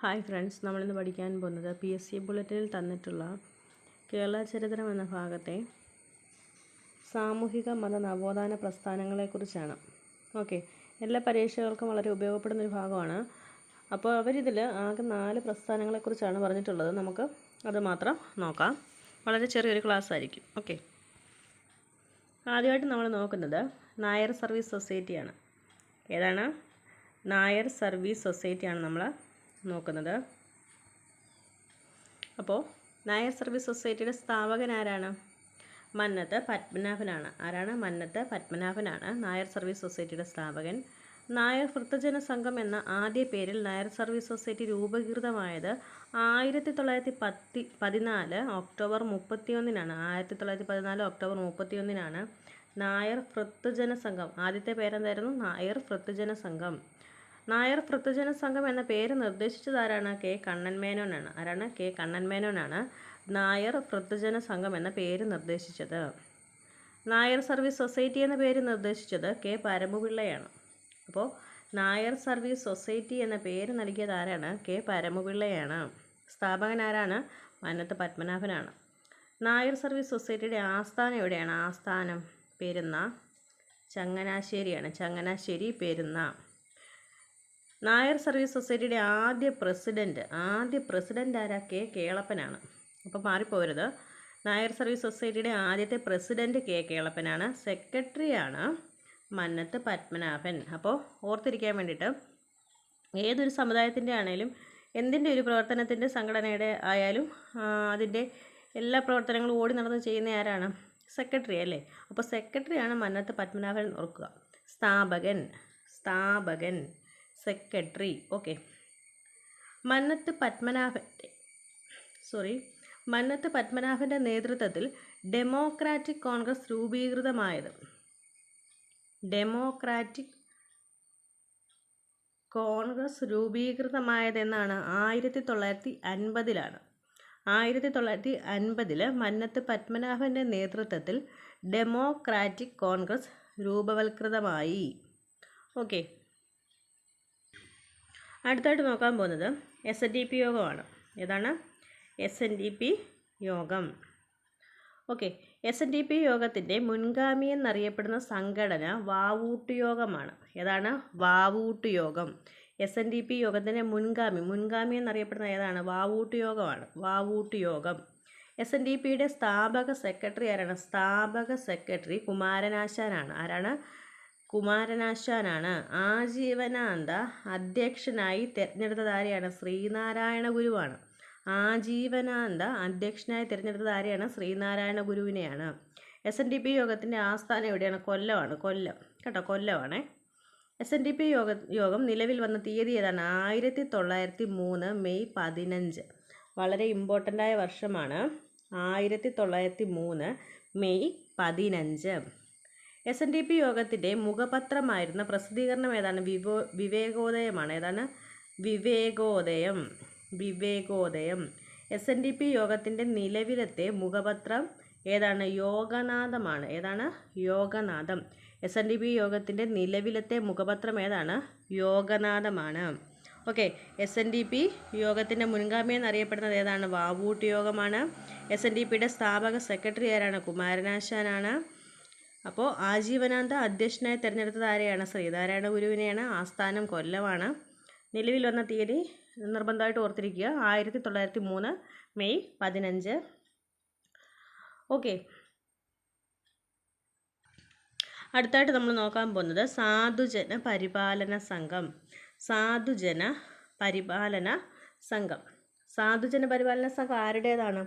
Hi friends നമ്മളിന്ന് പഠിക്കാൻ പോകുന്നത് പി എസ് സി ബുള്ളറ്റിനിൽ തന്നിട്ടുള്ള കേരള ചരിത്രം എന്ന ഭാഗത്തെ സാമൂഹിക മത നവോത്ഥാന പ്രസ്ഥാനങ്ങളെക്കുറിച്ചാണ്. ഓക്കെ എല്ലാ പരീക്ഷകൾക്കും വളരെ ഉപയോഗപ്പെടുന്ന ഒരു ഭാഗമാണ്. അപ്പോൾ അവരിതിൽ ആകെ നാല് പ്രസ്ഥാനങ്ങളെക്കുറിച്ചാണ് പറഞ്ഞിട്ടുള്ളത്. നമുക്ക് അത് മാത്രം നോക്കാം. വളരെ ചെറിയൊരു ക്ലാസ് ആയിരിക്കും ഓക്കെ. ആദ്യമായിട്ട് നമ്മൾ നോക്കുന്നത് നായർ സർവീസ് സൊസൈറ്റിയാണ്. ഏതാണ്? നായർ സർവീസ് സൊസൈറ്റിയാണ് നമ്മൾ നോക്കുന്നത്. അപ്പോൾ നായർ സർവീസ് സൊസൈറ്റിയുടെ സ്ഥാപകൻ ആരാണ്? മന്നത്ത് പത്മനാഭനാണ്. ആരാണ്? മന്നത്ത് പത്മനാഭനാണ്. നായർ സർവീസ് സൊസൈറ്റിയുടെ സ്ഥാപകൻ. നായർ വൃത്തജന സംഘം എന്ന ആദ്യ പേരിൽ നായർ സർവീസ് സൊസൈറ്റി രൂപീകൃതമായത് ആയിരത്തി തൊള്ളായിരത്തി പത്തി പതിനാല് ഒക്ടോബർ മുപ്പത്തിയൊന്നിനാണ്. ആയിരത്തി തൊള്ളായിരത്തി പതിനാല് ഒക്ടോബർ മുപ്പത്തിയൊന്നിനാണ് നായർ വൃത്തജന സംഘം. ആദ്യത്തെ പേരെന്തായിരുന്നു? നായർ വൃത്തജന സംഘം. നായർ വൃദ്ധജന സംഘം എന്ന പേര് നിർദ്ദേശിച്ചതാരാണ്? കെ. കണ്ണൻ മേനോനാണ് ആരാണ്? കെ. കണ്ണൻ മേനോനാണ് നായർ വൃദ്ധജന സംഘം എന്ന പേര് നിർദ്ദേശിച്ചത്. നായർ സർവീസ് സൊസൈറ്റി എന്ന പേര് നിർദ്ദേശിച്ചത് കെ. പരമപിള്ളയാണ്. അപ്പോൾ നായർ സർവീസ് സൊസൈറ്റി എന്ന പേര് നൽകിയത് ആരാണ്? കെ. പരമപിള്ളയാണ്. സ്ഥാപകൻ ആരാണ്? പത്മനാഭനാണ്. നായർ സർവീസ് സൊസൈറ്റിയുടെ ആസ്ഥാനം എവിടെയാണ്? ആസ്ഥാനം പെരുന്ന ചങ്ങനാശ്ശേരിയാണ്. ചങ്ങനാശ്ശേരി പെരുന്ന നായർ സർവീസ് സൊസൈറ്റിയുടെ ആദ്യ പ്രസിഡന്റ് ആദ്യ പ്രസിഡന്റ് ആരാ? കെ കേളപ്പനാണ്. അപ്പോൾ മാറിപ്പോരുത് നായർ സർവീസ് സൊസൈറ്റിയുടെ ആദ്യത്തെ പ്രസിഡന്റ് കെ കേളപ്പനാണ്. സെക്രട്ടറിയാണ് മന്നത്ത് പത്മനാഭൻ. അപ്പോൾ ഓർത്തിരിക്കാൻ വേണ്ടിയിട്ട് ഏതൊരു സമുദായത്തിന്റെ ആണെങ്കിലും എന്തിന്റെ ഒരു പ്രവർത്തനത്തിന്റെ സംഘടനയുടെ ആയാലും അതിന്റെ എല്ലാ പ്രവർത്തനങ്ങളും ഓടി നടന്ന് ചെയ്യുന്ന ആരാണ്? സെക്രട്ടറി അല്ലേ? അപ്പോൾ സെക്രട്ടറിയാണ് മന്നത്ത് പത്മനാഭൻ ഓർക്കുക. സ്ഥാപകൻ. സ്ഥാപകൻ. സെക്രട്ടറി ഓക്കെ മന്നത്ത് പത്മനാഭന്റെ സോറി മന്നത്ത് പത്മനാഭന്റെ നേതൃത്വത്തിൽ ഡെമോക്രാറ്റിക് കോൺഗ്രസ് രൂപീകൃതമായത്. ഡെമോക്രാറ്റിക് കോൺഗ്രസ് രൂപീകൃതമായതെന്നാണ് ആയിരത്തി തൊള്ളായിരത്തി അൻപതിലാണ് ആയിരത്തി തൊള്ളായിരത്തി അൻപതിൽ മന്നത്ത് പത്മനാഭന്റെ നേതൃത്വത്തിൽ ഡെമോക്രാറ്റിക് കോൺഗ്രസ് രൂപവൽകൃതമായി. ഓക്കെ അടുത്തായിട്ട് നോക്കാൻ പോകുന്നത് എസ് എൻ ഡി പി യോഗമാണ്. ഏതാണ്? എസ് എൻ ഡി പി യോഗം. Okay. S N D P യോഗത്തിന്റെ മുൻഗാമി എന്നറിയപ്പെടുന്ന സംഘടന വാവൂട്ട് യോഗമാണ്. ഏതാണ്? വാവൂട്ട് യോഗം. എസ് എൻ ഡി പി യോഗത്തിന്റെ മുൻഗാമി. മുൻഗാമി എന്നറിയപ്പെടുന്ന ഏതാണ്? വാവൂട്ട് യോഗമാണ്. വാവൂട്ട് യോഗം. എസ് എൻ ഡി പിയുടെ സ്ഥാപക സെക്രട്ടറി ആരാണ്? സ്ഥാപക സെക്രട്ടറി കുമാരനാശാനാണ്. ആരാണ്? കുമാരനാശാനാണ് ആജീവനാന്ത അധ്യക്ഷനായി തിരഞ്ഞെടുത്തത് ആരെയാണ്? ശ്രീനാരായണ ഗുരുവാണ്. ആജീവനാന്ത അധ്യക്ഷനായി തിരഞ്ഞെടുത്തത് ആരെയാണ്? ശ്രീനാരായണ ഗുരുവിനെയാണ്. എസ് എൻ ഡി പി യോഗത്തിന്റെ ആസ്ഥാനം എവിടെയാണ്? കൊല്ലമാണ്. കൊല്ലം. കേട്ടോ കൊല്ലമാണേ. എസ് എൻ ഡി പി യോഗ യോഗം നിലവിൽ വന്ന തീയതി ഏതാണ്? ആയിരത്തി തൊള്ളായിരത്തി മൂന്ന് മെയ് പതിനഞ്ച്. വളരെ ഇമ്പോർട്ടന്റായ വർഷമാണ്. ആയിരത്തി തൊള്ളായിരത്തി മൂന്ന് മെയ് പതിനഞ്ച്. എസ് എൻ ഡി പി യോഗത്തിന്റെ മുഖപത്രമായിരുന്ന പ്രസിദ്ധീകരണം ഏതാണ്? വിവോ വിവേകോദയമാണ്. ഏതാണ്? Vivekodayam. Vivekodayam. S N D P യോഗത്തിന്റെ നിലവിലത്തെ മുഖപത്രം ഏതാണ്? യോഗനാഥമാണ്. ഏതാണ്? Yoganadam. S N D P യോഗത്തിന്റെ നിലവിലത്തെ മുഖപത്രം ഏതാണ്? യോഗനാഥമാണ്. Okay. S N D P യോഗത്തിന്റെ മുൻഗാമി എന്നറിയപ്പെടുന്നത് ഏതാണ്? വാവൂട്ട് യോഗമാണ്. എസ് എൻ ഡി പിയുടെ സ്ഥാപക സെക്രട്ടറി ആരാണ്? കുമാരനാശാനാണ്. അപ്പോൾ ആജീവനാന്ത അധ്യക്ഷനായി തിരഞ്ഞെടുത്തത് ആരെയാണ്? ശ്രീനാരായണ ഗുരുവിനെയാണ്. ആസ്ഥാനം കൊല്ലമാണ്. നിലവിൽ വന്ന തീയതി നിർബന്ധമായിട്ട് ഓർത്തിരിക്കുക. ആയിരത്തി തൊള്ളായിരത്തി മൂന്ന് മെയ് പതിനഞ്ച്. ഓക്കെ. അടുത്തായിട്ട് നമ്മൾ നോക്കാൻ പോകുന്നത് സാധുജന പരിപാലന സംഘം. സാധുജന പരിപാലന സംഘം. സാധുജന പരിപാലന സംഘം ആരുടേതാണ്?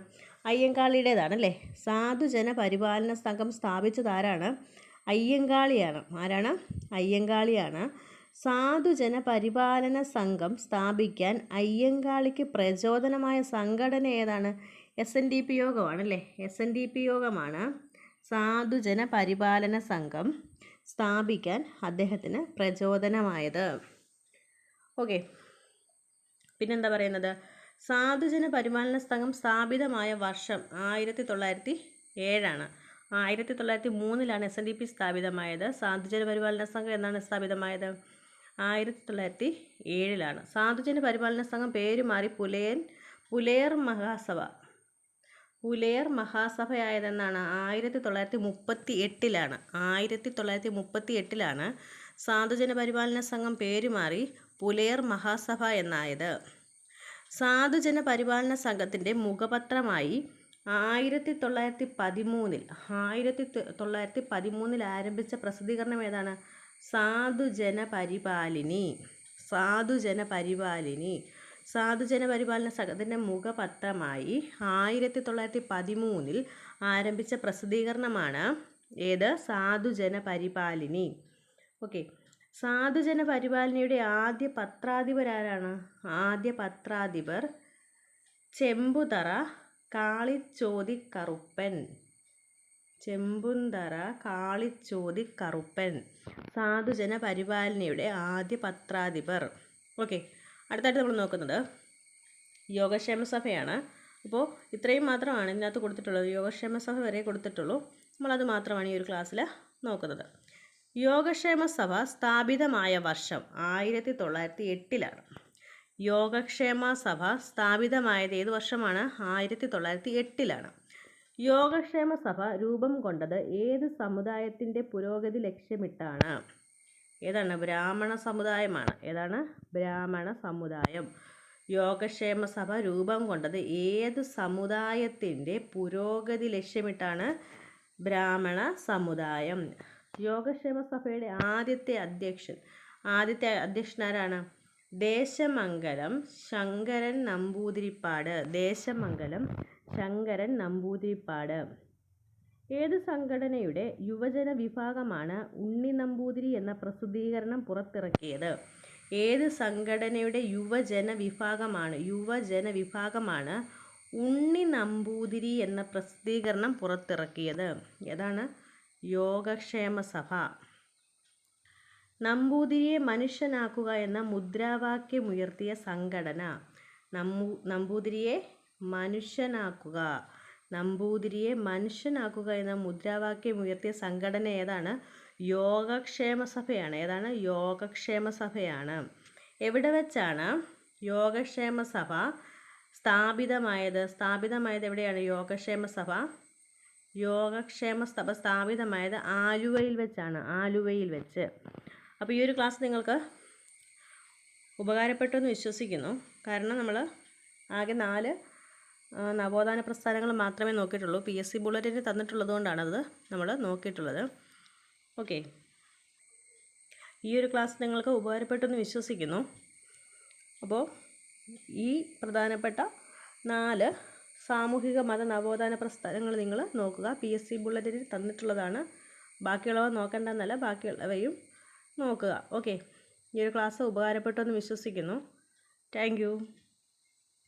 അയ്യങ്കാളിയുടേതാണ് അല്ലേ സാധുജന പരിപാലന സംഘം സ്ഥാപിച്ചത് ആരാണ്? അയ്യങ്കാളിയാണ്. ആരാണ്? അയ്യങ്കാളിയാണ്. സാധുജന പരിപാലന സംഘം സ്ഥാപിക്കാൻ അയ്യങ്കാളിക്ക് പ്രചോദനമായ സംഘടന ഏതാണ്? എസ് എൻ ഡി പി യോഗമാണ് അല്ലേ എസ് എൻ ഡി പി യോഗമാണ്. സാധുജന പരിപാലന സംഘം സ്ഥാപിക്കാൻ അദ്ദേഹത്തിന് പ്രചോദനമായത്. ഓക്കെ. പിന്നെന്താ പറയുന്നത്? സാധുജന പരിപാലന സംഘം സ്ഥാപിതമായ വർഷം ആയിരത്തി തൊള്ളായിരത്തി ഏഴാണ് ആയിരത്തി തൊള്ളായിരത്തി മൂന്നിലാണ് എസ് എൻ ഡി പി സ്ഥാപിതമായത്. സാധുജന പരിപാലന സംഘം എന്നാണ് സ്ഥാപിതമായത്. ആയിരത്തി തൊള്ളായിരത്തി ഏഴിലാണ് സാധുജന പരിപാലന സംഘം പേര് മാറി പുലയൻ പുലയർ മഹാസഭ. പുലയർ മഹാസഭയായതെന്നാണ് ആയിരത്തി തൊള്ളായിരത്തി മുപ്പത്തി എട്ടിലാണ് ആയിരത്തി തൊള്ളായിരത്തി മുപ്പത്തി എട്ടിലാണ് സാധുജന പരിപാലന സംഘം പേര് മാറി പുലയർ മഹാസഭ എന്നായത്. സാധുജന പരിപാലന സംഘത്തിന്റെ മുഖപത്രമായി ആയിരത്തി തൊള്ളായിരത്തി പതിമൂന്നിൽ ആയിരത്തി തൊള്ളായിരത്തി പതിമൂന്നിൽ ആരംഭിച്ച പ്രസിദ്ധീകരണം ഏതാണ്? സാധുജന പരിപാലിനി സാധുജന പരിപാലിനി സാധുജന പരിപാലന സംഘത്തിന്റെ മുഖപത്രമായി ആയിരത്തി തൊള്ളായിരത്തി പതിമൂന്നിൽ ആരംഭിച്ച പ്രസിദ്ധീകരണമാണ് ഏത്? സാധുജന പരിപാലിനി ഓക്കെ. സാധുജന പരിപാലനയുടെ ആദ്യ പത്രാധിപരാരാണ്. ആദ്യ പത്രാധിപർ ചെമ്പുതറ കാളിച്ചോതി കറുപ്പൻ ചെമ്പുന്തറ കാളിച്ചോതി കറുപ്പൻ സാധുജന പരിപാലനയുടെ ആദ്യ പത്രാധിപർ. ഓക്കെ അടുത്തായിട്ട് നമ്മൾ നോക്കുന്നത് യോഗക്ഷേമ സഭയാണ്. അപ്പോൾ ഇത്രയും മാത്രമാണ് ഇതിനകത്ത് കൊടുത്തിട്ടുള്ളത്. യോഗക്ഷേമ സഭ വരെ കൊടുത്തിട്ടുള്ളൂ. നമ്മളത് മാത്രമാണ് ഈ ഒരു ക്ലാസ്സിൽ നോക്കുന്നത്. യോഗക്ഷേമ സഭ സ്ഥാപിതമായ വർഷം ആയിരത്തി തൊള്ളായിരത്തി എട്ടിലാണ് യോഗക്ഷേമ സഭ സ്ഥാപിതമായത് ഏത് വർഷമാണ്? ആയിരത്തി തൊള്ളായിരത്തി എട്ടിലാണ് യോഗക്ഷേമ സഭ രൂപം കൊണ്ടത് ഏത് സമുദായത്തിന്റെ പുരോഗതി ലക്ഷ്യമിട്ടാണ്? ഏതാണ്? ബ്രാഹ്മണ സമുദായമാണ്. ഏതാണ്? ബ്രാഹ്മണ സമുദായം. യോഗക്ഷേമ സഭ രൂപം കൊണ്ടത് ഏത് സമുദായത്തിന്റെ പുരോഗതി ലക്ഷ്യമിട്ടാണ്? ബ്രാഹ്മണ സമുദായം. യോഗക്ഷേമ സഭയുടെ ആദ്യത്തെ അധ്യക്ഷൻ ആദ്യത്തെ അധ്യക്ഷനാരാണ് ദേശമംഗലം ശങ്കരൻ നമ്പൂതിരിപ്പാട്. ദേശമംഗലം ശങ്കരൻ നമ്പൂതിരിപ്പാട്. ഏത് സംഘടനയുടെ യുവജന വിഭാഗമാണ് ഉണ്ണി നമ്പൂതിരി എന്ന പ്രസിദ്ധീകരണം പുറത്തിറക്കിയത്? ഏത് സംഘടനയുടെ യുവജന വിഭാഗമാണ് യുവജന വിഭാഗമാണ് ഉണ്ണി നമ്പൂതിരി എന്ന പ്രസിദ്ധീകരണം പുറത്തിറക്കിയത്? ഏതാണ്? യോഗക്ഷേമ സഭ നമ്പൂതിരിയെ മനുഷ്യനാക്കുക എന്ന മുദ്രാവാക്യമുയർത്തിയ സംഘടന നമ്പൂ നമ്പൂതിരിയെ മനുഷ്യനാക്കുക. നമ്പൂതിരിയെ മനുഷ്യനാക്കുക എന്ന മുദ്രാവാക്യമുയർത്തിയ സംഘടന ഏതാണ്? യോഗക്ഷേമ സഭയാണ് ഏതാണ്? യോഗക്ഷേമ സഭയാണ് എവിടെ വെച്ചാണ് യോഗക്ഷേമ സഭ സ്ഥാപിതമായത്? സ്ഥാപിതമായത് എവിടെയാണ്? യോഗക്ഷേമ സഭ യോഗക്ഷേമ സഭ സ്ഥാപിതമായത് ആലുവയിൽ വെച്ചാണ്. ആലുവയിൽ വെച്ച്. അപ്പോൾ ഈ ഒരു ക്ലാസ് നിങ്ങൾക്ക് ഉപകാരപ്പെട്ടു എന്ന് വിശ്വസിക്കുന്നു. കാരണം നമ്മൾ ആകെ നാല് നവോത്ഥാന പ്രസ്ഥാനങ്ങൾ മാത്രമേ നോക്കിയിട്ടുള്ളൂ. പി എസ് സി ബുള്ളറ്റിന് തന്നിട്ടുള്ളത് കൊണ്ടാണ് അത് നമ്മൾ നോക്കിയിട്ടുള്ളത്. ഓക്കെ. ഈ ഒരു ക്ലാസ് നിങ്ങൾക്ക് ഉപകാരപ്പെട്ടു എന്ന് വിശ്വസിക്കുന്നു. അപ്പോൾ ഈ പ്രധാനപ്പെട്ട നാല് സാമൂഹിക മത നവോത്ഥാന പ്രസ്ഥാനങ്ങൾ നിങ്ങൾ നോക്കുക. പി എസ് സി ബുള്ളറ്റിനിൽ തന്നിട്ടുള്ളതാണ്. ബാക്കിയുള്ളവ നോക്കേണ്ടെന്നല്ല ബാക്കിയുള്ളവയും നോക്കുക. ഓക്കെ ഈ ഒരു ക്ലാസ് ഉപകാരപ്പെട്ടു എന്ന് വിശ്വസിക്കുന്നു. താങ്ക്